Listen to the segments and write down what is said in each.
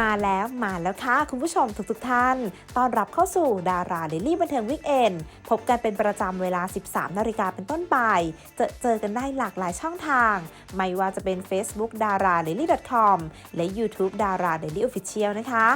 มาแล้วมาแล้วค่ะ คุณผู้ชมทุกๆท่าน ต้อนรับเข้าสู่ดาราเดลี่บันเทิงวิกเอนพบกันเป็นประจำเวลา 13 นาฬิกาเป็นต้นไปเจอเจอกันได้หลากหลายช่องทาง ไม่ว่าจะเป็น Facebook d a r a d a i l y com และ YouTube d a r a d a i l y Official นะคะ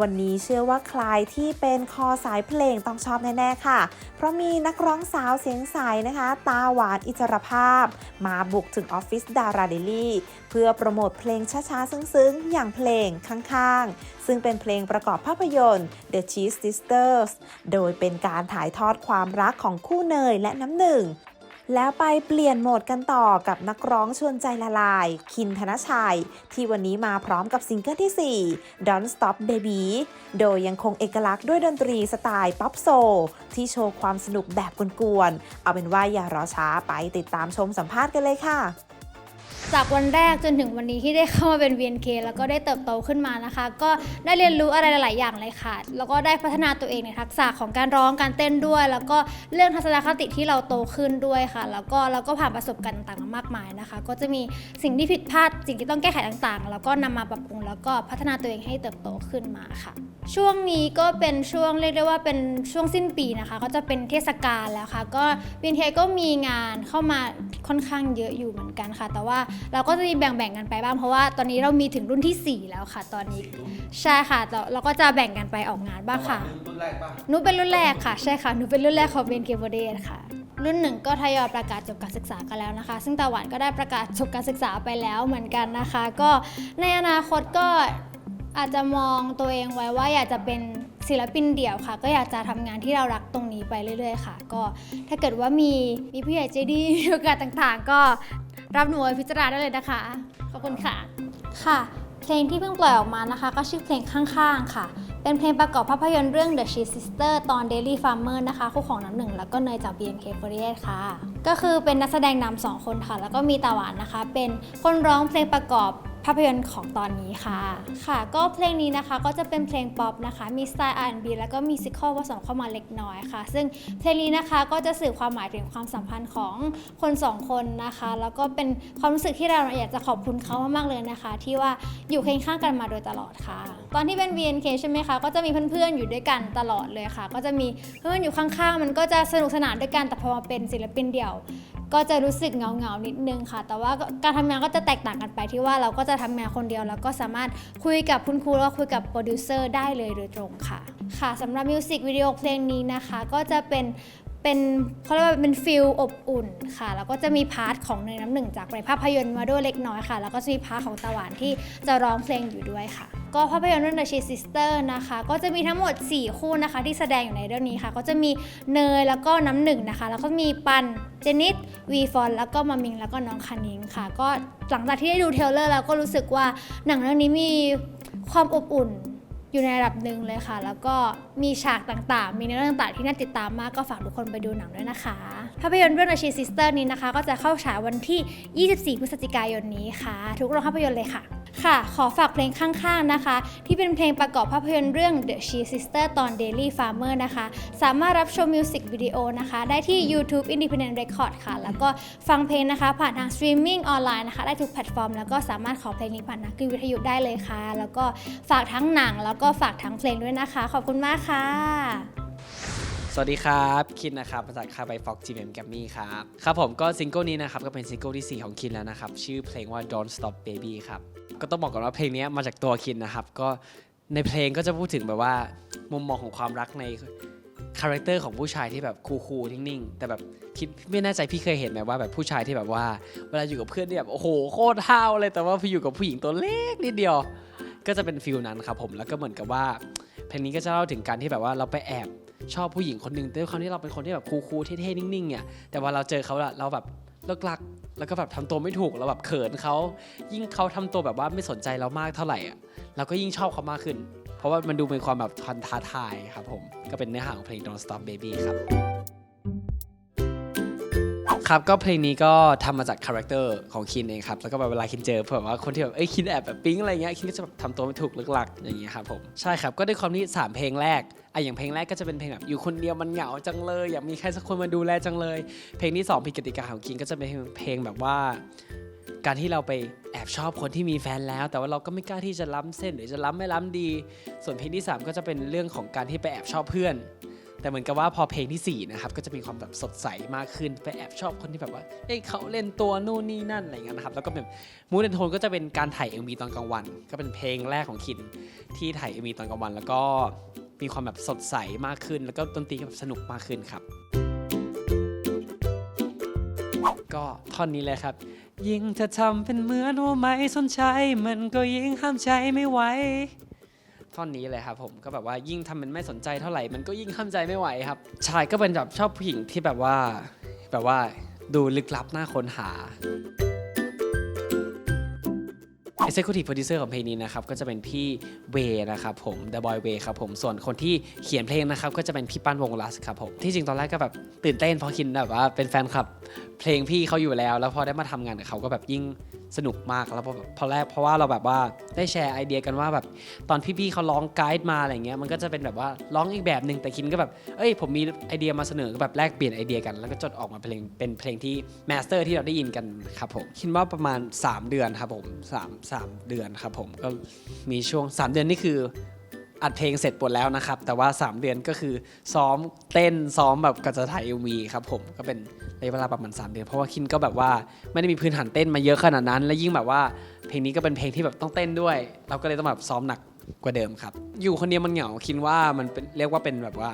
วันนี้เชื่อว่าใครที่เป็นคอสายเพลงต้องชอบแน่ๆค่ะ เพราะมีนักร้องสาวเสียงใสนะคะ ตาหวานอิสรภาพ มาบุกถึงออฟฟิศดาราเดลี่เพื่อโปรโมทเพลงช้าๆ ซึ้งๆ อย่างเพลงข้างๆ ซึ่งเป็นเพลงประกอบภาพยนตร์ The Cheese Sisters โดยเป็นการถ่ายทอดความรักของคู่เนยและน้ำหนึ่ง แล้วไปเปลี่ยนโหมดกันต่อกับนักร้องชวนใจละลาย คินธนชัย ที่วันนี้มาพร้อมกับซิงเกิลที่ 4 Don't Stop Baby โดยยังคงเอกลักษณ์ด้วยดนตรีสไตล์ป๊อปโซลที่โชว์ความสนุกแบบกวนๆ เอาเป็นว่าอย่ารอช้าไปติดตามชมสัมภาษณ์กันเลยค่ะ จากวันแรกจนถึงวันนี้ที่ได้เข้ามาเป็น VNK แล้วก็ได้เติบโตขึ้นมานะคะ ก็ได้เรียนรู้อะไรหลาย ๆ อย่างเลยค่ะ แล้วก็ได้พัฒนาตัวเองในทักษะของการร้องการเต้นด้วย แล้วก็เรื่องทัศนคติที่เราโตขึ้นด้วยค่ะ แล้วก็เราก็ผ่านประสบการณ์ต่างๆมากมายนะคะ ก็จะมีสิ่งที่ผิดพลาดสิ่งที่ต้องแก้ไขต่างๆ แล้วก็นำมาปรับปรุงแล้วก็พัฒนาตัวเองให้เติบโตขึ้นมาค่ะ ช่วงนี้ก็เป็นช่วงเรียกได้ว่าเป็นช่วงสิ้นปีนะคะ ก็จะเป็นเทศกาลแล้วค่ะ ก็ VNK ก็มีงานเข้ามาค่อนข้างเยอะอยู่เหมือนกันค่ะ แต่ว่าเราก็จะมีแบ่งๆกันไปบ้างเพราะว่าตอนนี้เรามีถึงรุ่นทีสี่4 แล้วค่ะ ตอนนี้ใช่ค่ะแต่เราก็จะแบ่งกันไปออกงานบ้างค่ะ รุ่นแรกป่ะหนูเป็นรุ่นแรกค่ะ ใช่ค่ะหนูเป็นรุ่นแรกของเบนเกเบเดค่ะ รุ่นหนึ่งก็ทยอยประกาศจบการศึกษากันแล้วนะคะ ซึ่งตาหวานก็ได้ประกาศจบการศึกษาไปแล้วเหมือนกันนะคะ ก็ในอนาคตก็อาจจะมองตัวเองไว้ว่าอยากจะเป็นศิลปินเดี่ยวค่ะ ก็อยากจะทำงานที่เรารักตรงนี้ไปเรื่อย ๆ ค่ะ ก็ถ้าเกิดว่ามีมีผู้ใหญ่ใจดีมีโอกาสต่างๆ ก็ รับหนูไว้พิจารณาได้เลยนะคะ ขอบคุณค่ะ ค่ะ เพลงที่เพิ่งปล่อยออกมานะคะ ก็ชื่อเพลงข้างๆค่ะ เป็นเพลงประกอบภาพยนตร์เรื่อง The Cheese Sister ตอน Daily Farmer นะคะ คู่ของน้ำหนึ่ง แล้วก็เนยจาก BNK48 ค่ะ ก็คือเป็นนักแสดงนำสองคนค่ะ แล้วก็มีตาหวานนะคะ เป็นคนร้องเพลงประกอบ ภาพยนตร์ของตอนนี้ค่ะ ค่ะ ก็เพลงนี้นะคะก็จะเป็นเพลงป๊อปนะคะ มีสไตล์ R&B แล้วก็มีซิคอลผสมเข้ามาเล็กน้อยค่ะ ซึ่งเพลงนี้นะคะก็จะสื่อความหมายถึงความสัมพันธ์ของคนสองคนนะคะ แล้วก็เป็นความรู้สึกที่เราอยากจะขอบคุณเขามากๆเลยนะคะ ที่ว่าอยู่เคียงข้างกันมาโดยตลอดค่ะ ตอนที่เป็น VNK ใช่ไหมคะ ก็จะมีเพื่อนๆอยู่ด้วยกันตลอดเลยค่ะ ก็จะมีเพื่อนอยู่ข้างๆ มันก็จะสนุกสนานด้วยกัน แต่พอมาเป็นศิลปินเดี่ยว ก็จะรู้สึกเหงาๆนิดนึงค่ะ แต่ว่าการทำงานก็จะแตกต่างกันไปที่ว่าเราก็จะทำงานคนเดียว แล้วก็สามารถคุยกับคุณครูแล้วก็คุยกับโปรดิวเซอร์ได้เลยโดยตรงค่ะ ค่ะสำหรับมิวสิกวิดีโอเพลงนี้นะคะ ก็จะเป็น เป็นเขาเรียกว่าเป็นฟิลอบอุ่นค่ะแล้วก็จะมีพาร์ทของเนยน้ำหนึ่งจากในภาพยนตร์มาด้วยเล็กน้อยค่ะ แล้วก็จะมีพาร์ทของตะหวานที่จะร้องเพลงอยู่ด้วยค่ะ ก็ภาพยนตร์เรื่อง The Cheese Sister นะคะ ก็จะมีทั้งหมด 4 คู่นะคะ ที่แสดงอยู่ในเรื่องนี้ค่ะ ก็จะมีเนยแล้วก็น้ำหนึ่งนะคะ แล้วก็มีปันเจนิสวีฟอนแล้วก็มามิงแล้วก็น้องคานิงค่ะ ก็หลังจากที่ได้ดูเทเลอร์แล้วก็รู้สึกว่าหนังเรื่องนี้มีความอบอุ่น อยู่ในระดับหนึ่งเลยค่ะ แล้วก็มีฉากต่างๆ มีเนื้อเรื่องต่างๆที่น่าติดตามมากก็ฝากทุกคนไปดูหนังด้วยนะคะ ภาพยนตร์เรื่อง The Cheese Sister นี้นะคะ ก็จะเข้าฉายวันที่ 24 พฤศจิกายนนี้ค่ะ ทุกโรงภาพยนตร์เลยค่ะค่ะ ขอฝากเพลงข้างๆนะคะ ที่เป็นเพลงประกอบภาพยนตร์เรื่อง The Cheese Sister ตอน Daily Farmer นะคะ สามารถรับชมมิวสิกวิดีโอนะคะ ได้ที่ YouTube Independent Record ค่ะ แล้วก็ฟังเพลงนะคะ ผ่านทางสตรีมมิ่งออนไลน์นะคะ ได้ทุกแพลตฟอร์ม แล้วก็สามารถขอเพลงนี้ผ่านนักคลื่นวิทยุได้เลยค่ะ แล้วก็ฝากทั้งหนัง แล้วก็ฝากทั้งเพลงด้วยนะคะ ขอบคุณมากค่ะ สวัสดีครับ คินนะครับมาจากคาไบฟ็อกจีเอ็มแกมมี่ครับ ครับผมก็ซิงเกิลนี้นะครับ ก็เป็นซิงเกิลที่ 4 ของคินแล้วนะครับ ชื่อเพลงว่า Don't Stop Baby ครับ ก็ต้องบอกก่อนว่าเพลงนี้มาจากตัวคินนะครับ ก็ในเพลงก็จะพูดถึงแบบว่า มุมมองของความรักในคาแรคเตอร์ของผู้ชายที่แบบคูลๆนิ่งๆ แต่แบบคิดไม่แน่ใจพี่เคยเห็นไหมว่าแบบผู้ชายที่แบบว่า เวลาอยู่กับเพื่อนเนี่ยแบบโอ้โหโคตรห้าวเลยแต่ว่าพออยู่กับผู้หญิงตัวเล็กนิดเดียว ก็จะเป็นฟิลนั้นครับผมแล้วก็เหมือนกับว่า เพลงนี้ก็จะเล่าถึงการที่แบบว่าเราไปแอบชอบผู้หญิงคนหนึ่งด้วยความที่เราเป็นคนที่แบบคูลๆเท่ๆนิ่งๆเนี่ยแต่ว่าเราเจอเขาละเราแบบ เลิกลัก แล้วก็แบบทำตัวไม่ถูกเราแบบเขินเขา ยิ่งเขาทำตัวแบบว่าไม่สนใจเรามากเท่าไหร่อะเราก็ยิ่งชอบเขามากขึ้น เพราะว่ามันดูเป็นความแบบทันท้าทายครับผม ก็เป็นเนื้อหาของเพลง Don't Stop Baby ครับ ครับก็เพลงนี้ก็ทำมาจากคาแรคเตอร์ของคินเองครับแล้วก็แบบเวลาคินเจอแบบว่าคนที่แบบเอ้ยคินแอบแบบปิ๊งอะไรเงี้ยคินก็จะแบบทำตัวไม่ถูกลึกลักๆอย่างเงี้ยครับผมใช่ครับก็ด้วยความที่สามเพลงแรกอะอย่างเพลงแรกก็จะเป็นเพลงแบบอยู่คนเดียวมันเหงาจังเลย อยากมีใครสักคนมาดูแลจังเลย เพลงที่สองผิดกติกาของคินก็จะเป็นเพลงแบบว่าการที่เราไปแอบชอบคนที่มีแฟนแล้ว แต่ว่าเราก็ไม่กล้าที่จะล้ำเส้น หรือจะล้ำไม่ล้ำดี ส่วนเพลงที่ 3 ก็จะเป็นเรื่องของการที่ไปแอบชอบเพื่อน แต่เหมือนกับว่าพอเพลงที่4นะครับก็จะมีความแบบสดใสมากขึ้นไปแอบชอบคนที่แบบว่าเอ้ยเขาเล่นตัวนู่นนี่นั่นอะไรเงี้ยนะครับแล้วก็แบบมูดแอนโทนก็จะเป็นการถ่าย MV ตอนกลางวัน ก็เป็นเพลงแรกของคินที่ถ่าย MV ตอนกลางวัน แล้วก็มีความแบบสดใสมากขึ้น แล้วก็ดนตรีก็แบบสนุกมากขึ้นครับ ก็ท่อนนี้เลยครับ ยิ่งเธอทำเป็นเหมือนว่าไม่สนใจ มันก็ยิ่งห้ามใจไม่ไหว ท่อนนี้เลยครับผมก็แบบว่ายิ่งทำเป็นไม่สนใจเท่าไหร่มันก็ยิ่งห้ามใจไม่ไหวครับ ชายก็เป็นแบบชอบผู้หญิงที่แบบว่า แบบว่าดูลึกลับหน่าค้นหา Executive Producer ของเพลงนี้นะครับก็จะเป็นพี่เวนะครับผม The Boy Way ครับผมส่วนคนที่เขียนเพลงนะครับก็จะเป็นพี่ปั้นวงลัสครับผมที่จริงตอนแรกก็แบบตื่นเต้นเพราะคินแบบว่าเป็นแฟนคลับเพลงพี่เขาอยู่แล้ว แล้วพอได้มาทำงานกับเขาก็แบบยิ่ง สนุกมากแล้วพอแบบพอแรกเพราะว่าเราแบบว่าได้แชร์ไอเดียกันว่าแบบตอนพี่ๆเขาร้องไกด์มาอะไรเงี้ยมันก็จะเป็นแบบว่าร้องอีกแบบหนึ่งแต่คินก็แบบเอ้ยผมมีไอเดียมาเสนอก็แบบแลกเปลี่ยนไอเดียกัน แล้วก็จดออกมาเพลงเป็นเพลงที่แมสเตอร์ที่เราได้ยินกันครับผมคิดว่าประมาณ 3 เดือนครับผม3 3เดือนครับผมก็มีช่วง 3 เดือนนี่คืออัดเพลงเสร็จหมดแล้วนะครับ แต่ว่า 3 เดือนก็คือซ้อมเต้นซ้อมแบบก็จะถ่าย MV ครับผมก็เป็น ระยะเวลาประมาณ3เดือนเพราะว่าคินก็แบบว่าไม่ได้มีพื้นฐานเต้นมาเยอะขนาดนั้น และยิ่งแบบว่าเพลงนี้ก็เป็นเพลงที่แบบต้องเต้นด้วย เราก็เลยต้องแบบซ้อมหนักกว่าเดิมครับ อยู่คนเดียวมันเหงาคิดว่ามันเป็นเรียกว่าเป็นแบบว่า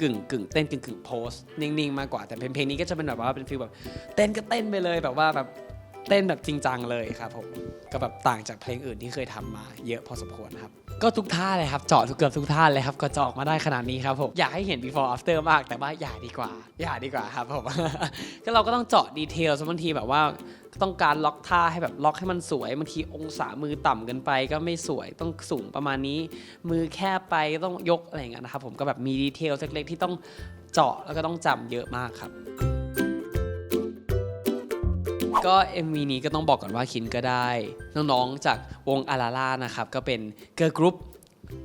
กึ่งกึ่งเต้นกึ่งกึ่งโพสนิ่งๆมากกว่าแต่เพลงเพลงนี้ก็จะเป็นแบบว่าเป็นฟีลแบบเต้นก็เต้นไปเลยแบบว่าแบบเต้นแบบจริงจังเลยครับผมก็แบบต่างจากเพลงอื่นที่เคยทำมา เยอะพอสมควรครับ ก็ทุกท่าเลยครับ เจาะทุกเกือบทุกท่าเลยครับก็เจาะออกมาได้ขนาดนี้ครับผมอยากให้เห็น before after มากแต่ว่าอย่าดีกว่า อย่าดีกว่าครับผมก็เราก็ต้องเจาะดีเทลบางทีแบบว่าต้องการล็อกท่าให้แบบล็อกให้มันสวยบางทีองศามือต่ำเกินไป ก็ไม่สวยต้องสูงประมาณนี้ มือแคบไปต้องยกอะไรอย่างเงี้ยนะครับผมก็แบบมีดีเทลเล็กๆที่ต้องเจาะแล้วก็ต้องจำเยอะมากครับ ก็ MV นี้ก็ต้องบอกก่อนว่าคินก็ได้ น้องๆจากวงอาราล่านะครับ ก็เป็นเกิร์ลกรุ๊ป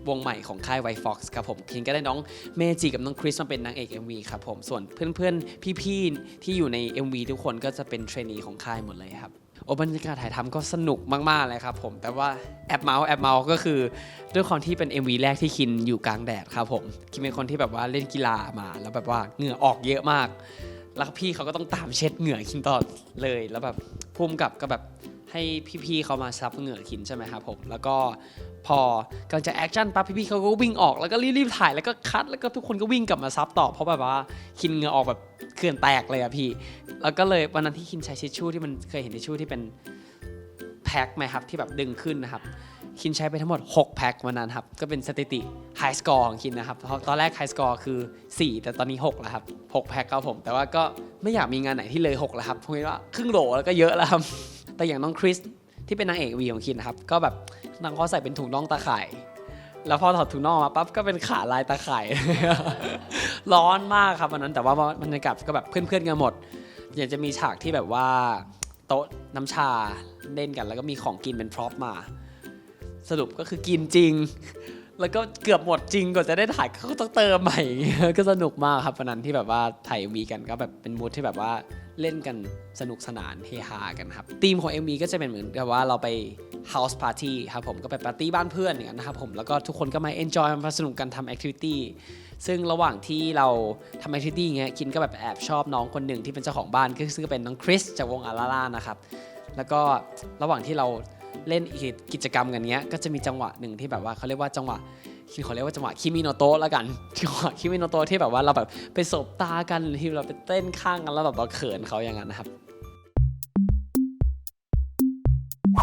วงใหม่ของค่ายไวฟ็อกซ์ครับผมคินก็ได้น้องเมจิกับน้องคริสมาเป็นนางเอก MV ครับผมส่วนเพื่อนๆ พี่ๆ ที่อยู่ใน MV ทุกคนก็จะเป็นเทรนนีของค่ายหมดเลยครับโอ้บรรยากาศถ่ายทำก็สนุกมาก ๆ เลยครับผมแต่ว่าแอบเมาส์แอบเมาส์ก็คือ ด้วยความที่เป็น MV แรกที่คินอยู่กลางแดดครับผมคินเป็นคนที่แบบว่าเล่นกีฬามา แล้วแบบว่าเหงื่อออกเยอะมาก แล้วพี่เขาก็ต้องตามเช็ดเหงื่อคินตลอดเลย แล้วแบบพุ่มกับก็แบบให้พี่ๆเขามาซับเหงื่อคินใช่ไหมครับผม แล้วก็พอกำลังจะแอคชั่นปั๊บพี่ๆเขาก็วิ่งออกแล้วก็รีบๆถ่ายแล้วก็คัดแล้วก็ทุกคนก็วิ่งกลับมาซับต่อเพราะแบบว่าคินเหงื่อออกแบบเขื่อนแตกเลยอะพี่ แล้วก็เลยวันนั้นที่คินใช้ทิชชู่ที่มันเคยเห็นทิชชู่ที่เป็นแพ็คไหมครับที่แบบดึงขึ้นนะครับ คินใช้ไปทั้งหมด 6 แพ็ควันนั้นครับ ก็เป็นสถิติไฮสกอร์ของคินนะครับเพราะตอนแรกไฮสกอร์คือ 4 แต่ตอนนี้ 6 แล้วครับ 6 แพ็คครับผม แต่ว่าก็ไม่อยากมีงานไหนที่เลย 6 แล้วครับเพราะว่าครึ่งโหลแล้วก็เยอะแล้วครับ แต่อย่างน้องคริสที่เป็นนางเอกวีของคินนะครับ ก็แบบนางเขาใส่เป็นถุงน่องตาข่าย แล้วพอถอดถุงน่องมาปั๊บก็เป็นขาลายตาข่าย ร้อนมากครับวันนั้น แต่ว่าบรรยากาศก็แบบเพื่อนๆกันหมด อยากจะมีฉากที่แบบว่าโต๊ะน้ำชาเล่นกัน แล้วก็มีของกินเป็นพร็อพมา สรุปก็คือกินจริง แล้วก็เกือบหมดจริงกว่าจะได้ถ่ายก็ต้องเติมใหม่ก็สนุกมากครับวันนั้นที่แบบว่าถ่ายมีกันก็แบบเป็นมูดที่แบบว่าเล่นกันสนุกสนานเฮฮากันครับธีมของ MV ก็จะเป็นเหมือนกับว่าเราไป house party ครับผมก็ไปปาร์ตี้บ้านเพื่อนอย่างนั้นนะครับผมแล้วก็ทุกคนก็มา enjoy มาสนุกกันทำ activity ซึ่งระหว่างที่เราทำ activity เงี้ยคินก็แบบแอบชอบน้องคนหนึ่งที่เป็นเจ้าของบ้านก็ซึ่งก็เป็นน้องคริสจากวงอาราล่านะครับแล้วก็ระหว่างที่เรา เล่นอีกกิจกรรมกันเนี้ยก็จะมีจังหวะหนึ่งที่แบบว่าเขาเรียกว่าจังหวะคิดขอเรียกว่าจังหวะคิมิโนโตะแล้วกันจังหวะคิมิโนโตะที่แบบว่าเราแบบไปสบตากันหรือที่เราไปเต้นข้างกันแล้วแบบเราเขินเขาอย่างนั้นนะครับ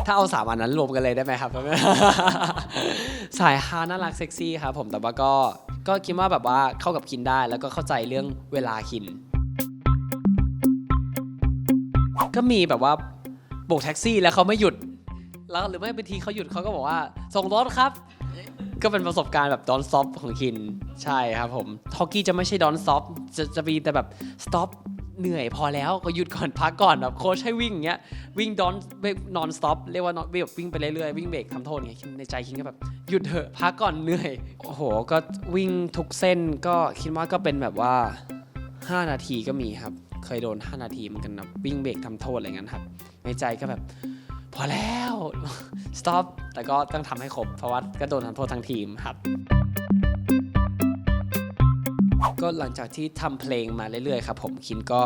ถ้าเอาสามอันนั้นรวมกันเลยได้ไหมครับ สายฮาน่ารักเซ็กซี่ครับผมแต่ว่าก็ก็คิดว่าแบบว่าเข้ากับคินได้แล้วก็เข้าใจเรื่องเวลาคิน ก็มีแบบว่าโบกแท็กซี่แล้วเขาไม่หยุด แล้วหรือไม่บางทีเขาหยุดเขาก็บอกว่า ส่งรถครับ ก็เป็นประสบการณ์แบบดอนสต็อปของคิน ใช่ครับผมฮอกกี้จะไม่ใช่ดอนสต็อปจะจะมีแต่แบบสต็อปเหนื่อยพอแล้วก็หยุดก่อนพักก่อนแบบโค้ชให้วิ่งอย่างเงี้ยวิ่งดอนนอนสต็อปเรียกว่า non- แบบวิ่งไปเรื่อยๆวิ่งเบรกทำโทษเงี้ยในใจคิดก็แบบหยุดเถอะพักก่อนเหนื่อยโอ้โหก็วิ่งทุกเส้นก็คิดว่าก็เป็นแบบว่า 5 นาทีก็มีครับ เคยโดน 5 นาทีเหมือนกันนะวิ่งเบรกทำโทษอะไรเงี้ยครับในใจก็แบบ พอแล้ว stop แต่ก็ต้องทำให้ครบ เพราะว่าก็โดนทำโทษทั้งทีมครับ ก็หลังจากที่ทำเพลงมาเรื่อยๆครับผมคินก็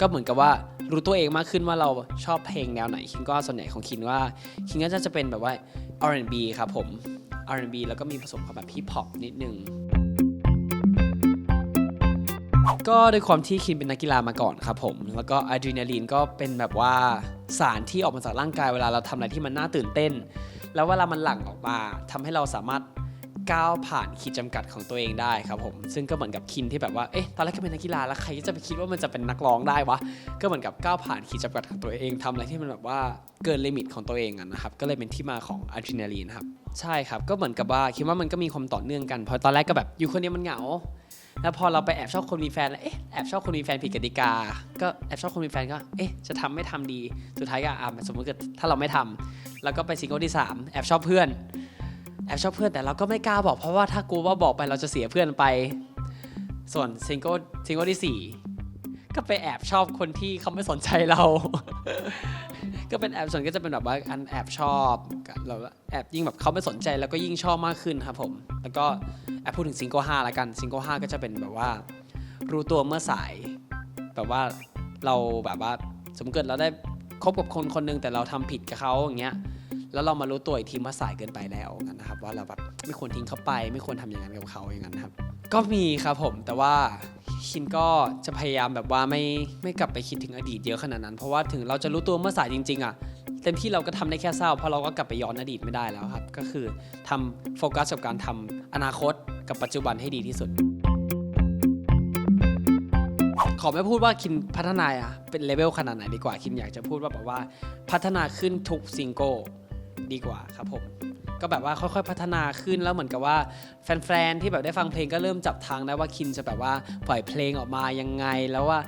ก็เหมือนกับว่ารู้ตัวเองมากขึ้นว่าเราชอบเพลงแนวไหน คินก็ส่วนใหญ่ของคินว่า คินก็จะเป็นแบบว่า R&B ครับผม R&B แล้วก็มีผสมกับแบบฮิปฮอปนิดนึงก็ด้วยความที่คินเป็นนักกีฬามาก่อนครับผม แล้วก็อะดรีนาลีนก็เป็นแบบว่า สารที่ออกมาจากร่างกายเวลาเราทำอะไรที่มันน่าตื่นเต้น แล้วเวลามันหลั่งออกมาทำให้เราสามารถ ก้าวผ่านขีดจำกัดของตัวเองได้ครับผม ซึ่งก็เหมือนกับคินที่แบบว่า เอ๊ะ ตอนแรกก็เป็นนักกีฬาแล้วใครจะไปคิดว่ามันจะเป็นนักร้องได้วะ ก็เหมือนกับก้าวผ่านขีดจำกัดของตัวเองทำอะไรที่มันแบบว่าเกินลิมิตของตัวเองอะนะครับ ก็เลยเป็นที่มาของอะดรีนาลีนครับ ใช่ครับ ก็เหมือนกับว่าคิดว่ามันก็มีความต่อเนื่องกัน เพราะตอนแรกก็แบบอยู่คนเดียวมันเหงา แล้วพอเราไปแอบชอบคนมีแฟนแล้ว เอ๊ะ แอบชอบคนมีแฟนผิดกติกา ก็แอบชอบคนมีแฟนก็ เอ๊ะ จะทำไม่ทำดี สุดท้ายก็อะสมมติเกิดถ้าเราไม่ทำแล้วก็ไปซิงเกิลที่ 3 แอบชอบเพื่อน แอบชอบเพื่อนแต่เราก็ไม่กล้าบอกเพราะว่าถ้ากลัวว่าบอกไปเราจะเสียเพื่อนไป ส่วนซิงเกิลซิงเกิลที่ 4 ก็ไปแอบชอบคนที่เขาไม่สนใจเรา ก็เป็นแอบส่วนก็จะเป็นแบบว่าอันแอบชอบเราแอบยิ่งแบบเขาไม่สนใจแล้วก็ยิ่งชอบมากขึ้นครับผมแล้วก็แอบพูดถึงซิงเกิลห้าละกันซิงเกิลห้าก็จะเป็นแบบว่า รู้ตัวเมื่อสายแบบว่าเราแบบว่าสมมติเกิดเราได้คบกับคนคนหนึงแต่เราทำผิดกับเขาอย่างเงี้ย แล้วเรามารู้ตัวอีกทีว่าสายเกินไปแล้วนะครับ ว่าเราแบบไม่ควรทิ้งเขาไป ไม่ควรทำอย่างนั้นกับเขาอย่างนั้นครับ ก็มีครับผมแต่ว่าคินก็จะพยายามแบบว่าไม่ไม่กลับไปคิดถึงอดีตเยอะขนาดนั้น เพราะว่าถึงเราจะรู้ตัวเมื่อสายจริง ๆอะเต็มที่เราก็ทำได้แค่เศร้าเพราะเราก็กลับไปย้อนอดีตไม่ได้แล้วครับ ก็คือทำโฟกัสกับการทำอนาคตกับปัจจุบันให้ดีที่สุด ขอไม่พูดว่าคินพัฒนาอะเป็นเลเวลขนาดไหนดีกว่าคินอยากจะพูดว่าแบบว่าพัฒนาขึ้นทุกซิงเกิล ดีกว่าครับผม ก็แบบว่าค่อยๆพัฒนาขึ้นแล้วเหมือนกับว่า แฟนๆที่แบบได้ฟังเพลงก็เริ่มจับทางได้ว่าคินจะแบบว่าปล่อยเพลงออกมายังไง แล้วว่า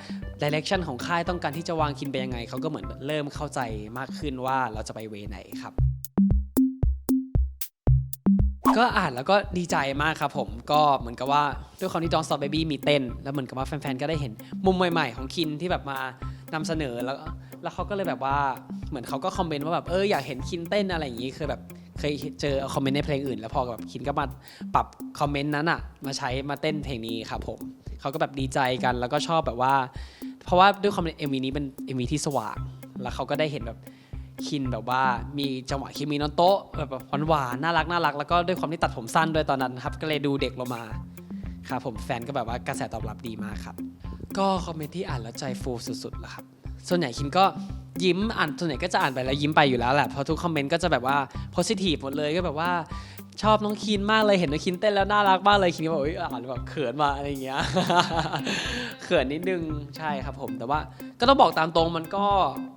ดิเรกชันของค่ายต้องการที่จะวางคินไปยังไงเขาก็เหมือนเริ่มเข้าใจมากขึ้นว่าเราจะไปเวไหนครับก็อ่านแล้วก็ดีใจมากครับผมก็เหมือนกับว่าด้วยความที่ Don't Stop Baby มีเต้น แล้วเหมือนกับว่าแฟนๆ ก็ได้เห็นมุมใหม่ๆ ของคินที่แบบมานำเสนอแล้ว แล้วเขาก็เลยแบบว่าเหมือนเขาก็คอมเมนต์ว่าแบบเอออยากเห็นคินเต้นอะไรอย่างนี้คือแบบเคยเจอคอมเมนต์ในเพลงอื่น แล้วพอแบบคินก็มาปรับคอมเมนต์นั้นอะมาใช้มาเต้นเพลงนี้ครับผมเขาก็แบบดีใจกันแล้วก็ชอบแบบว่า เพราะว่าด้วยความเอ็มวีนี้เป็นเอ็มวีที่สว่างแล้วเขาก็ได้เห็นแบบคินแบบว่ามีจังหวะคิมีนอนโต๊ะแบบหวานๆน่ารักน่ารักแล้วก็ด้วยความที่ตัดผมสั้นด้วยตอนนั้นครับก็เลยดูเด็กลงมาครับผมแฟนก็แบบว่ากระแสตอบรับดีมากครับ ก็คอมเมนต์ที่อ่านแล้วใจฟูสุดๆแล้วครับ ส่วนใหญ่คินก็ยิ้มอ่านส่วนใหญ่ก็จะอ่านไปแล้วยิ้มไปอยู่แล้วแหละเพราะทุกคอมเมนต์ก็จะแบบว่าโพสิทีฟหมดเลยก็แบบว่า ชอบน้องคินมากเลยเห็นน้องคินเต้นแล้วน่ารักมากเลยคินก็แบบเอ้ยอ่านแบบเขินมาอะไรเงี้ยเขินนิดนึงใช่ครับผมแต่ว่าก็ต้องบอกตามตรงมันก็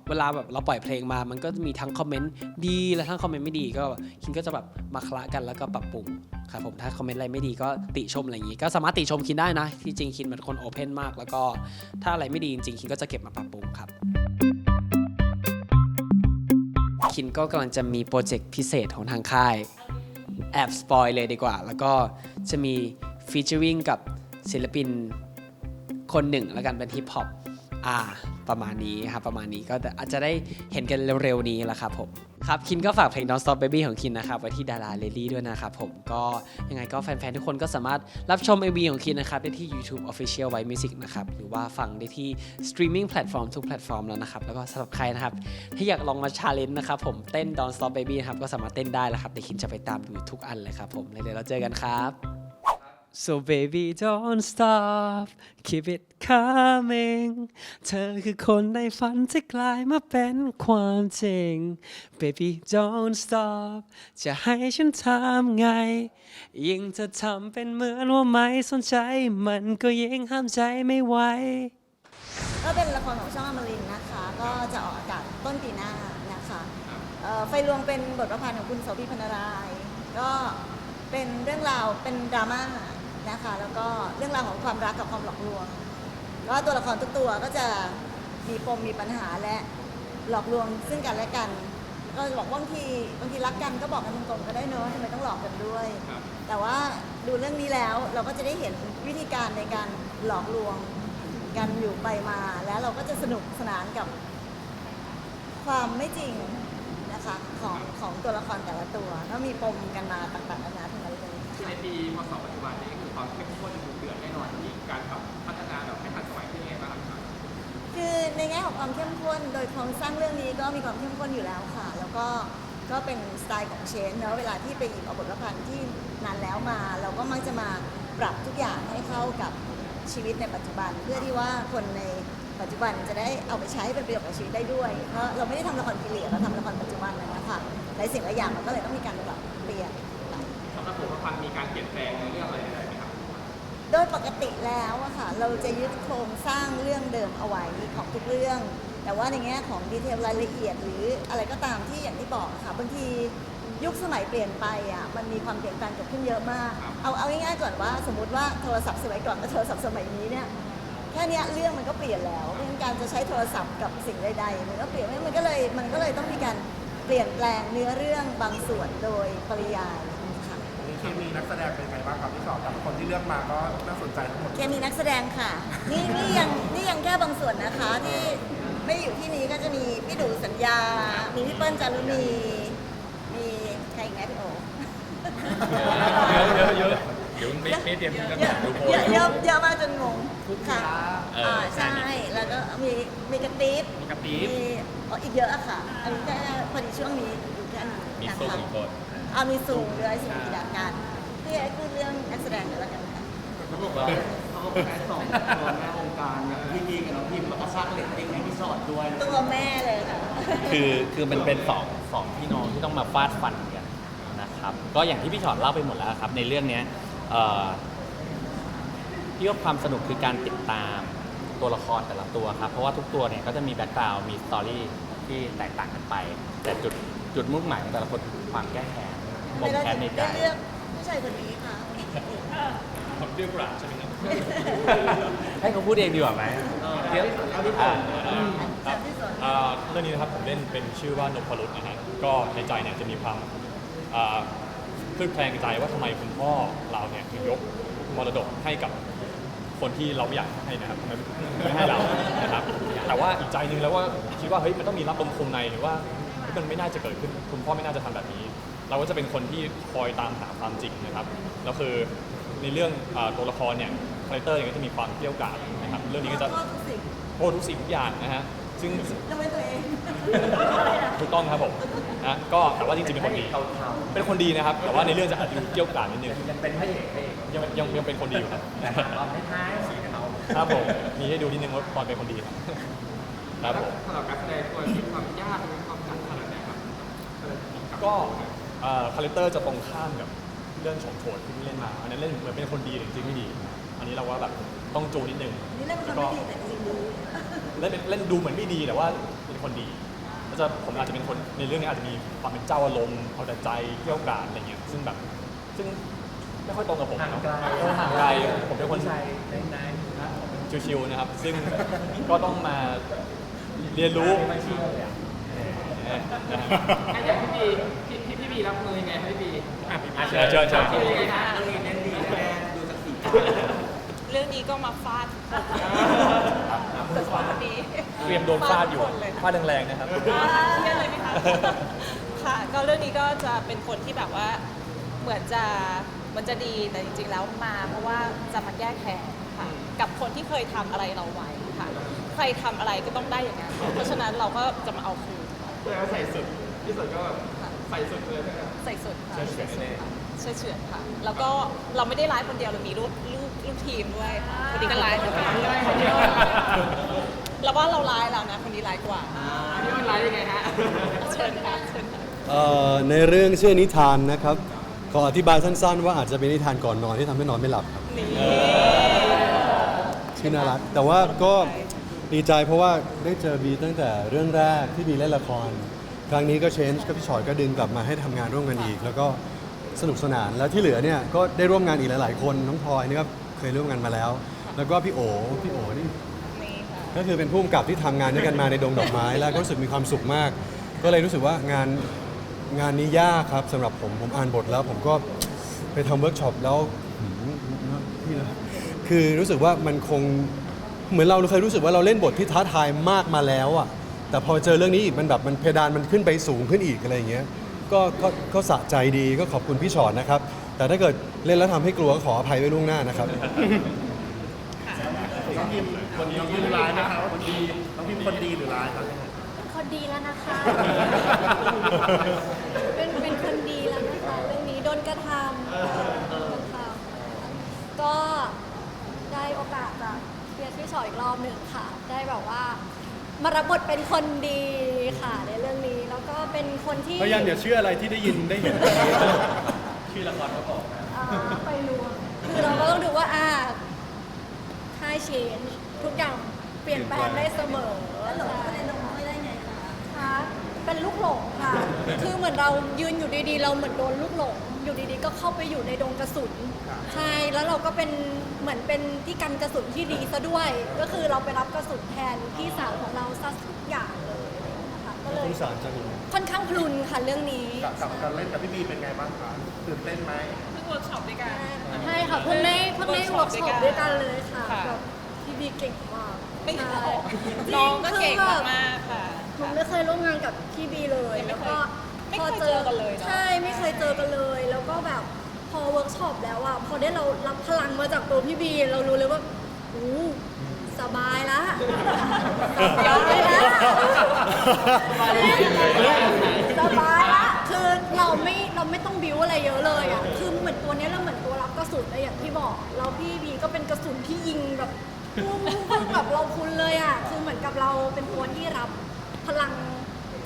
เวลาแบบเราปล่อยเพลงมา มันก็มีทั้งคอมเมนต์ดีและทั้งคอมเมนต์ไม่ดีก็คินก็จะแบบมาคละกันแล้วก็ปรับปรุงครับผมถ้าคอมเมนต์อะไรไม่ดีก็ติชมอะไรอย่างงี้ ก็สามารถติชมคินได้นะ ที่จริงคินเป็นคนโอเพนมาก แล้วก็ถ้าอะไรไม่ดีจริงคินก็จะเก็บมาปรับปรุงครับคินก็กำลังจะมีโปรเจกต์พิเศษของทางค่าย แอบสปอยเลยดีกว่า แล้วก็จะมีฟีเจอริงกับศิลปินคนหนึ่งแล้วกันเป็นฮิปฮอปอ่าประมาณนี้ครับประมาณนี้ก็อาจจะได้เห็นกันเร็วๆนี้แหละครับผม ครับคินก็ฝากเพลง Don't Stop Baby ของคินนะครับไว้ที่ดาราเลลี่ด้วยนะครับผมก็ยังไงก็แฟนๆ ทุกคนก็สามารถรับชม MV ของคินนะครับได้ที่ YouTube Official White Music นะครับหรือว่าฟังได้ที่ Streaming Platform ทุกแพลตฟอร์มแล้วนะครับแล้วก็สำหรับใครนะครับที่อยากลองมาชาเลนจ์นะครับผมเต้น Don't Stop Baby นะครับก็สามารถเต้นได้แล้วครับเดี๋ยวคินจะไปตามดูทุกอันเลยครับผมแล้วเดี๋ยวเราเจอกันครับ So baby don't stop keep it coming เธอคือคนในฝันที่กลายมาเป็นความจริง Baby don't stop จะให้ฉันทำไง ยิ่งเธอทำเป็นเหมือนว่าไม่สนใจ มันก็ยิ่งห้ามใจไม่ไหว ก็เป็นละครของช่องอมรินทร์นะคะ ก็จะออกอากาศต้นปีหน้านะคะเอ่อไฟลวงเป็นบทประพันธ์ของคุณโสภิพรรณราย ก็เป็นเรื่องราวเป็นดราม่า นะคะแล้วก็เรื่องราวของความรักกับความหลอกลวงก็ตัวละครทุกตัวก็จะมีปมมีปัญหาและหลอกลวงซึ่งกันและกัน ก็บอกว่าบางทีบางทีรักกันก็บอกกันตรงๆก็ได้เนอะทำไมต้องหลอกกันด้วย แต่ว่าดูเรื่องนี้แล้วเราก็จะได้เห็นวิธีการในการหลอกลวงกันอยู่ไปมา แล้วเราก็จะสนุกสนานกับความไม่จริงนะคะของของตัวละครแต่ละตัวก็มีปมกันมาต่างๆนานาทั้งนั้นเลยคือในปีพศปัจจุบันนี้ คือความเข้มข้นดุเดือดแน่นอนมีการแบบพัฒนาแบบให้ทันสมัยขึ้นยังไงบ้างครับคือในแง่ของความเข้มข้นโดยโครงสร้างเรื่องนี้ก็มีความเข้มข้นอยู่แล้วค่ะ แล้วก็ก็เป็นสไตล์ของเชนเนอะเวลาที่ไปหยิบเอาบทประพันธ์ที่นานแล้วมา เราก็มักจะมาปรับทุกอย่างให้เข้ากับชีวิตในปัจจุบัน เพื่อที่ว่าคนในปัจจุบันจะได้เอาไปใช้เป็นประโยชน์กับชีวิตได้ด้วยเพราะเราไม่ได้ทำละครพีเรียดเราทำละครปัจจุบันนะนะคะหลายสิ่งหลายอย่างมันก็เลยต้องมีการปรับเปลี่ยนไปสำหรับบทประพันธ์มีการเปลี่ยนแปลงในเรื่องอะไรใดๆไหมครับ โดยปกติแล้วอะค่ะเราจะยึดโครงสร้างเรื่องเดิมเอาไว้ของทุกเรื่อง แต่ว่าในแง่ของดีเทลรายละเอียดหรืออะไรก็ตามที่อย่างที่บอกค่ะบางทียุคสมัยเปลี่ยนไปอะมันมีความเปลี่ยนแปลงเกิดขึ้นเยอะมาก เอาเอาง่ายๆก่อนว่า สมมติว่าโทรศัพท์สมัยก่อนกับโทรศัพท์สมัยนี้เนี่ยแค่เนี้ยเรื่องมันก็เปลี่ยนแล้วเพราะฉะนั้นการจะใช้โทรศัพท์กับสิ่งใดๆมันก็เปลี่ยนมันก็เลยมันก็เลยต้องมีการเปลี่ยนแปลงเนื้อเรื่องบางส่วนโดยปริยาย เคมีนักแสดงเป็นไงบ้างครับพี่ชอตแต่ละคนที่เลือกมาก็น่าสนใจทั้งหมด เคมีนักแสดงค่ะ นี่นี่ยังนี่ยังแค่บางส่วนนะคะที่ไม่ได้อยู่ที่นี้ก็จะมีพี่ดูสัญญา มีพี่เปิ้ลจารุณีมีใครอีกไหมพี่โอเยอะเยอะเดี๋ยวไม่ไม่เตรียมจะเยอะดูโพเยยอะเยอะเยอะมากจนงงค่ะเอออ่อ่าใช่ แล้วก็มีมีกระติ๊บมีกระติ๊บมีอ๋ออีกเยอะอะค่ะ อันนี้แค่พอดีช่วงนี้อยู่แค่นี้มีนะสู้คะอีกคนเอามีสูงด้วยสูงกิจการพี่ไอ้พูดเรื่องนักแสดงเดี๋ยวแล้วกันค่ะเขาบอกว่าเขาบอกว่สองตัวแม่วงการเนี่ยพี่ดีกับน้องพิมแล้วก็สร้างเรตติ้งให้พี่สอดด้วยตัวแม่เลยค่ะคือคือมันเป็นสองสองพี่น้องที่ต้องมาฟาดฟันกันนะครับก็อย่างที่พี่ชอตเล่าไปหมดแล้วครับในเรื่องเนี้ยพี่ว่าความสนุกคือการติดตามตัวละครแต่ละตัวครับ เพราะว่าทุกตัวเนี่ยก็จะมีแบ็กกราวด์มีสตอรี่ที่แตกต่างกันไป แต่จุดจุดมุ่งหมายของแต่ละคนคือความแก้แค้น ปไม่มได้แค้นในใจได้เลือกผู้ชายคนนี้ค่ะผมเรียกปราใช่ไหมครับให้เขาพูดเองดีกว่าไหมเดี๋ยวอ่าครับเอ่อเรื่องนี้นะครับผมเล่นเป็นชื่อว่านพรุษนะฮะก็ในใจเนี่ยจะมีความอ่าคลืบแคลงใจว่าทำไมคุณพ่อเราเนี่ยถึงยกมรดกให้กับคนที่เราไม่อยากให้นะครับทำไมไม่ให้เรานะครับ แต่ว่าอีกใจหนึงแล้วว่าคิดว่าเฮ้ยมันต้องมีรับลมคมในหรือว่าเฮ้ยมันไม่น่าจะเกิดขึ้น คุณพ่อไม่น่าจะทำแบบนี้ เราก็จะเป็นคนที่คอยตามหาความจริงนะครับแล้วคือในเรื่องอาตัวละครเนี่ยคาแรคเตอร์เนี่ยก็จะมีความเกรี้ยวกราดนะครับเรื่องนี้ก็จะชอบทุกสิ่งโทษทุกสิ่งทุกอย่างนะฮะซึ่งยกเว้นตัวเอง ถูกต้องครับผมนะก็แต่ว่าจริงๆเป็นคนดีเป็นคนดีนะครับ แต่ว่าในเรื่องจะอาจจะดูเกี่ยวกราดนิดนึงยังเป็นพระเอกพระเอกยังยังยังเป็นคนดีอยู่ครับตอนท้ายๆสีเขาครับผมมีให้ดูนิดนึงว่าตอนเป็นคนดีครับครับผม สำหรับการแสดงตัวมีความยากมีความหนักขนาดไหนครับก็เอ่อ คาแรคเตอร์จะตรงข้ามกับเรื่องโฉมโฉดที่เล่นมา อันนั้นเล่นเหมือนเป็นคนดีแต่จริงๆไม่ดี อันนี้เราว่าแบบต้องจูนนิดนึงนี่เล่นเป็นคนไม่ดีแต่จริงๆรู้เล่นเป็นเล่นดูเหมือนไม่ดีแต่ว่าเป็นคนดีก็จะผมอาจจะเป็นคนในเรื่องนี้อาจจะมีความเป็นเจ้าอารมณ์เอาแต่ใจเกี่ยวกราดอะไรเงี้ยซึ่งแบบซึ่งไม่ค่อยตรงกับผมห่างเนาะไกลเออห่างไกลผมเป็นคนผู้ชายในในชิวๆนะครับ ซึ่งก็ต้องมาเรียนรู้ไม่เชื่อเลยอะเออนะฮะถ้าอย่างพี่บีพี่พี่พี่บี รับมือยังไงให้พี่บีอะเชิญเชิญเชิญพี่บีนะเรื่องนี้เน้นดีแน่ๆดูสักสี่ตาเรื่องนี้ก็มาฟาดแต่สวัสดีเตรียมโดนฟาดอยู่ฟาดแรงๆนะครับเชื่อเลยไหมคะค่ะ ก็เรื่องนี้ก็จะเป็นคนที่แบบว่าเหมือนจะเหมันจะดีแต่จริงๆแล้วมา เพราะว่าจะมาแก้แค้นค่ะกับคนที่เคยทำอะไรเราไว้ค่ะ ใครทำอะไรก็ต้องได้อย่างนั้นเพราะฉะนั้นเราก็จะมาเอาคืน เพื่อใส่สุดที่สุดก็แบบ ใส่สุดเลยนะครับ ใส่สุดค่ะเชื่อเฉือนแน่เชื่อเฉือนค่ะ แล้วก็เราไม่ได้ไลฟ์คนเดียวเรามีลูกลูกลูกทีมด้วยคนนี้ก็ไลฟ์ด้วยกันเราว่าเราไลฟ์แล้วนะคนนี้ไลฟ์กว่าอันนี้มันไลฟ์ยังไงฮะเชิญค่ะเชิญค่ะเอ่อในเรื่องชื่อนิทานนะครับ ขออธิบายสั้นๆ ว่าอาจจะเป็นนิทานก่อนนอนที่ทำให้นอนไม่หลับครับนี่ชื่อน่ารักแต่ว่าก็ดีใจเพราะว่าได้เจอบีตั้งแต่เรื่องแรกที่บีเล่นละคร ครั้งนี้ก็เชนจ์กับพี่ชอยก็ดึงกลับมาให้ทำงานร่วมกันอีก แล้วก็สนุกสนานแล้วที่เหลือเนี่ยก็ได้ร่วมงานอีกหลาย ๆ คนน้องพลอยนี่ก็เคยร่วมงานมาแล้ว แล้วก็พี่โอพี่โอนี่ นี่ค่ะ ก็คือเป็นผู้กำกับที่ทำงานด้วยกันมาในดงดอกไม้ แล้วก็รู้สึกมีความสุขมาก ก็เลยรู้สึกว่างานงานนี้ยากครับสำหรับผมผมอ่านบทแล้ว ผมก็ไปทำเวิร์กช็อปแล้วหืมพี่นะคือรู้สึกว่ามันคงเหมือนเราเคยรู้สึกว่าเราเล่นบทที่ท้าทายมากมาแล้วอะ แต่พอเจอเรื่องนี้อีกมันแบบมันเพดานมันขึ้นไปสูงขึ้นอีกอะไรอย่างเงี้ยก็ก็ก็สะใจดีก็ขอบคุณพี่ชอตนะครับ แต่ถ้าเกิดเล่นแล้วทำให้กลัวก็ขออภัยไว้ล่วงหน้านะครับ น้องพิมคนดีน้องพิมร้ายนะครับคนดีน้องพิมคนดีหรือร้ายครับคนดีแล้วนะคะ เป็นเป็นคนดีแล้วนะคะเรื่องนี้โดนกระทำโดนกระทำก็ได้โอกาสจากเพียร์พี่ชอยอีกรอบหนึ่งค่ะ ได้แบบว่า มารับบทเป็นคนดีค่ะในเรื่องนี้ แล้วก็เป็นคนที่พยายามอย่าเชื่ออะไรที่ได้ยินได้เห็น ชื่อละครเขาบอกอ่าไปรวมคือเราก็ต้องดูว่าอ่าค่ายเชนทุกอย่างเปลี่ยนแปลงได้เสมอ แล้วหลงก็เลยลงไม่ได้ไงคะ คะเป็นลูกหลงค่ะ คือเหมือนเรายืนอยู่ดีๆ เราเหมือนโดนลูกหลง อยู่ดีๆ ก็เข้าไปอยู่ในดงกระสุน ใช่ แล้วเราก็เป็นเหมือนเป็นที่กันกระสุนที่ดีซะด้วย ก็คือเราไปรับกระสุนแทนพี่สาวของเราซะทุกอย่างเลยอะไรอย่างเงี้ยค่ะก็เลยสงสารจังเลยค่อนข้างพลุนค่ะเรื่องนี้กับกับการเล่นกับพี่บีเป็นไงบ้างคะตื่นเต้นไหมเพิ่งเวิร์กช็อปด้วยกัน ใช่ค่ะเพิ่งได้เพิ่งได้เวิร์กช็อปด้วยกันเลยค่ะค่ะ แบบพี่บีเก่งมากไม่ใช่น้องก็เก่งมากๆค่ะ หนูไม่เคยร่วมงานกับพี่บีเลย ยังไม่แล้วเคย ก็ ไม่เคยเจอกันเลยเนอะ ใช่ไม่เคยเจอกันเลย แล้วก็แบบพอเวิร์กช็อปแล้วอะพอได้เรารับพลังมาจากตัวพี่บีเรารู้เลยว่าอู้สบายละสบายละสบายละคือเราไม่เราไม่ต้องบิวอะไรเยอะเลยอะคือเหมือนตัวเนี้ยเราเหมือนตัวรับกระสุนเลยอย่างที่บอกแล้วพี่บีก็เป็นกระสุนที่ยิงแบบปุ้งปุ้งแบบเราคุ้นเลยอะคือเหมือนกับเราเป็นตัวที่รับพลัง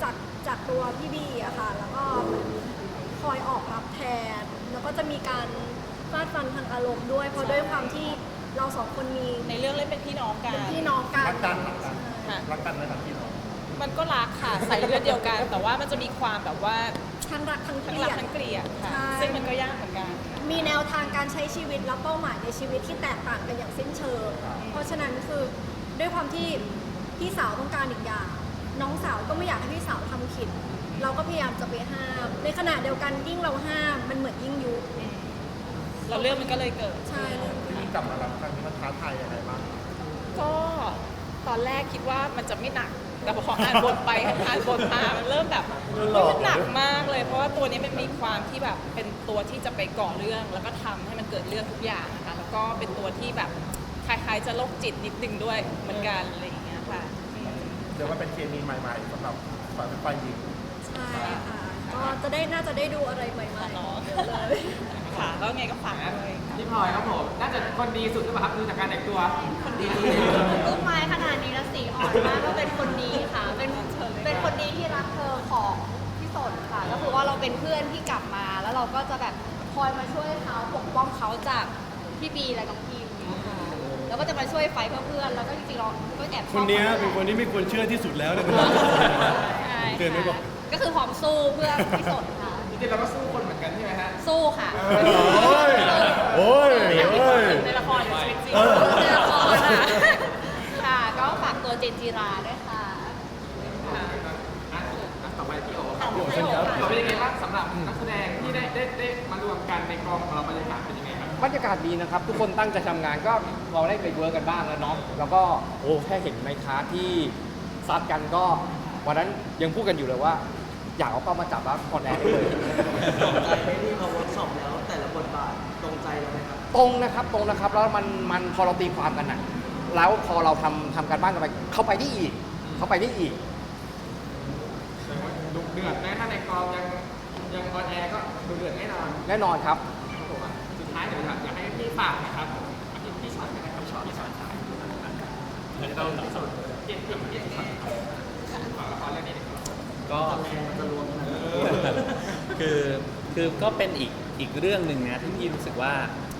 จาก จากตัวพี่บีอะค่ะ แล้วก็เหมือนคอยออกรับแทน แล้วก็จะมีการฟาดฟันทางอารมณ์ด้วย เพราะด้วยความที่เราสองคนมีในเรื่องเล่นเป็นพี่น้องกันเป็นพี่น้องกัน รักกันรักกันค่ะ รักกันนะครับพี่น้องมันก็รักค่ะใส่เลือดเดียวกัน แต่ว่ามันจะมีความแบบว่าทั้งรักทั้งเกทั้งลีรัยกด ทั้งเกลียดค่ะ ใช่ ซึ่งมันก็ยากเหมือนกัน มีแนวทางการใช้ชีวิตและเป้าหมายในชีวิตที่แตกต่างกันอย่างสิ้นเชิง เพราะฉะนั้นคือด้วยความที่พี่สาวต้องการอีกอย่าง น้องสาวก็ไม่อยากให้พี่สาวทำผิด เราก็พยายามจะไปห้าม ในขณะเดียวกันยิ่งเราห้ามมันเหมือนยิ่งยุเราเรื่องมันก็เลยเกิด ใช่เรื่องทีนี้กลับมารับครั้งนี้มันท้าทายยังไงบ้างก็ตอนแรกคิดว่ามันจะไม่หนัก แต่พออ่านบทไป อ่านบทมามันเริ่มแบบมันหนักมากเลย เพราะว่าตัวนี้มันมีความที่แบบเป็นตัวที่จะไปก่อเรื่อง แล้วก็ทำให้มันเกิดเรื่องทุกอย่างนะคะแล้วก็เป็นตัวที่แบบคล้ายๆจะโรคจิตนิดนึงด้วยเหมือนกันอะไรอย่างเงี้ยค่ะอืม เดี๋ยวว่าเป็นเคมีใหม่ๆสำหรับฝ่ายเป็นฝ่ายหญิงใช่ค่ะ ก็จะได้น่าจะได้ดูอะไรใหม่ๆเนาะเยอะเลย ค่ะก็ไงก็ฝากเลยพี่พลอยครับผม น่าจะคนดีสุดหรือเปล่าครับดูจากการแต่งตัวคนดีลูกไม้ขนาดนี้แล้วสีอ่อนมากก็เป็นคนดีค่ะ เป็นเป็นคนดีที่รักเธอของพี่สนค่ะ ก็คือว่าเราเป็นเพื่อนที่กลับมา แล้วเราก็จะแบบคอยมาช่วยเขาปกป้องเขาจากพี่บีและน้องพิมค่ะ แล้วก็จะมาช่วยไฟท์เพื่อเพื่อนแล้วก็จริงๆเราก็แอบชอบคนเนี้ยขาเป็นคนที่ไม่ควรเชื่อที่สุดแล้วเนี่ยมันใช่เตือนไว้ก่อนค่ะก็คือพร้อมสู้เพื่อพี่สนค่ะ จริงๆเราก็สู้คนเหมือนกันใช่ไหมฮะ สู้ค่ะโอ้ยโอ้ยโอ้ย ในละครหรือชีวิตจริงเออในละครค่ะค่ะ ก็ฝากตัวเจนจิราด้วยค่ะอะ อะต่อไปพี่โอ๋ครับพี่โอ๋เป็นยังไงบ้างสำหรับนักแสดงที่ ได้ได้ได้มารวมกันในกองของเราบรรยากาศเป็นยังไงครับบรรยากาศดีนะครับ ทุกคนตั้งใจทำงานก็เราได้ไปเวิร์กกันบ้างแล้วเนาะแล้วก็โอ้แค่เห็นในคลาสที่ซัดกันก็วันนั้นยังพูดกันอยู่เลยว่า อยากเอาเป้ามาจับแล้วคอนแอร์ได้เลย ตรงใจไหมที่พอเวิร์กช็อปแล้วแต่ละบทบาทตรงใจเราไหมครับ ตรงนะครับตรงนะครับแล้วมันมันพอเราตีความกันนะแล้วพอเราทำทำการบ้านกันไปเข้าไปได้อีกเข้าไปได้อีกดุเดือดนะถ้าในกองยัง ยังออนแอร์ก็ดุเดือดแน่นอนแน่นอนครับ ครับผมสุดท้ายเดี๋ยวอยากอยากให้พี่ฝากนะครับพี่พี่ช็อตนะครับช็อตพี่ช็อตถ่ายเราที่สุดเก่งเก่งเก่งช็อตฝากละครเรื่องนี้หน่อยครับก็มันจะรวมขนาดนั้นคือคือก็เป็นอีกอีกเรื่องหนึ่งนะที่พี่รู้สึกว่า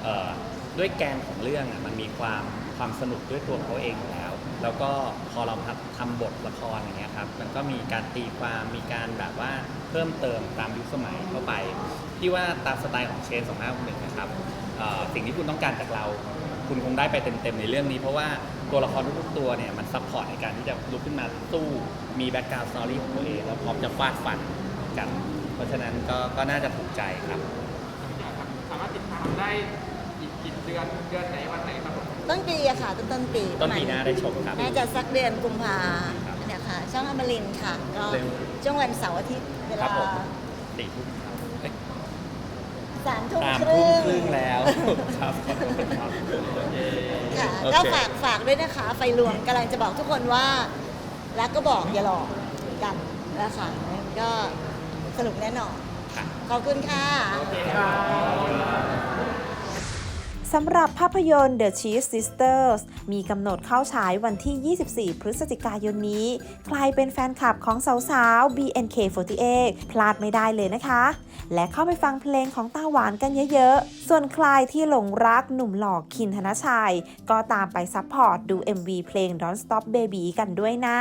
เอ่อด้วยแกนของเรื่องอะมันมีความความสนุกด้วยตัวเขาเองอยู่แล้ว แล้วก็พอเราทำทำบทละครอย่างเงี้ยครับมันก็มีการตีความมีการแบบว่าเพิ่มเติมตามยุคสมัยเข้าไปพี่ว่าตามสไตล์ของเชน2561นะครับสิ่งที่คุณต้องการจากเรา คุณคงได้ไปเต็มๆในเรื่องนี้ เพราะว่าตัวละครทุกๆตัวเนี่ยมันซัพพอร์ตในการที่จะลุกขึ้นมาสู้มีแบ็กกราวด์สตอรี่ของตัวเองแล้วพร้อมจะฟาดฟันกัน เพราะฉะนั้นก็ก็น่าจะถูกใจครับ สามารถติดตามได้อีกกี่เดือนเดือนไหนวันไหน ต้นปีอะค่ะ ต้นต้นปีต้นปีหน้าได้ชมครับ น่าจะสักเดือนกุมภาเนี่ยค่ะค่ะช่องอมรินทร์ค่ะ ก็เร็วช่วงวันเสาร์อาทิตย์เวครัลาบผม สี่ทุ่มเอ้ยสามทุ่มสามคทุ่รึ่มงครึ่งแล้วครับขอโทษครับโอเคค่ะ โอเคก็ฝากฝากด้วยนะคะ ไฟลวงกำลังจะบอกทุกคนว่า รักก็บอกอย่าหลอกกันนะคะก็สนุกแน่นอนขอบคุณค่ะ สำหรับภาพยนตร์ The Cheese Sisters มีกำหนดเข้าฉายวันที่ 24 พฤศจิกายนนี้ ใครเป็นแฟนคลับของสาวๆ BNK48 พลาดไม่ได้เลยนะคะ และเข้าไปฟังเพลงของต้าหวานกันเยอะๆ ส่วนใครที่หลงรักหนุ่มหล่อคินธนชัย ก็ตามไปซัพพอร์ตดู MV เพลง Don't Stop Baby กันด้วยนะ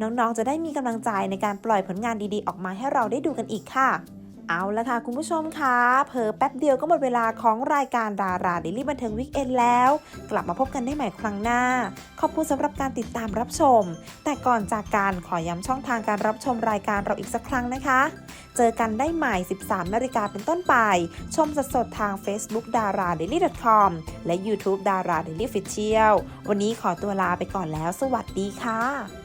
น้องๆ จะได้มีกำลังใจในการปล่อยผลงานดีๆ ออกมาให้เราได้ดูกันอีกค่ะ เอาละค่ะคุณผู้ชมคะเผลอแป๊บเดียวก็หมดเวลาของรายการดาราเดลี่บันเทิงวิกเอนแล้ว กลับมาพบกันได้ใหม่ครั้งหน้า ขอบคุณสำหรับการติดตามรับชม แต่ก่อนจากการขอย้ำช่องทางการรับชมรายการเราอีกสักครั้งนะคะ เจอกันได้ใหม่ 13นาฬิกาเป็นต้นไป ชมสดๆทาง Facebook d a r a d a i l y c o m และ YouTube d a r a d a i l y f i c i a l วันนี้ขอตัวลาไปก่อนแล้ว สวัสดีค่ะ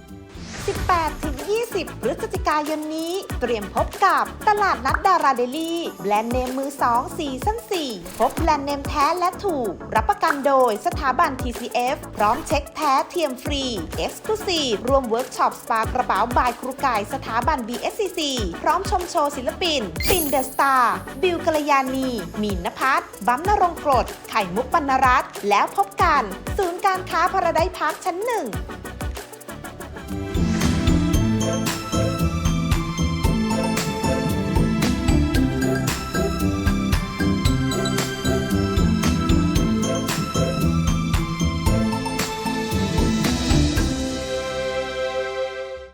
18-20 พฤศจิกายนนี้ เตรียมพบกับตลาดนัดดาราเดลี่แบรนด์เนมมือ2ซีซั่น4พบแบรนด์เนมแท้และถูก รับประกันโดยสถาบัน TCF พร้อมเช็คแท้เทียมฟรี Exclusive รวมเวิร์กช็อปสปากระเป๋าบายครูกายสถาบัน BSCC พร้อมชมโชว์ศิลปินปินเดอะสตาร์บิวกัลยานีมีนนภัสบัมนรงกรด ไข่มุกบรรณรัตน์แล้วพบกัน ศูนย์การค้าพาราไดพาร์คชั้นหนึ่ง Bye.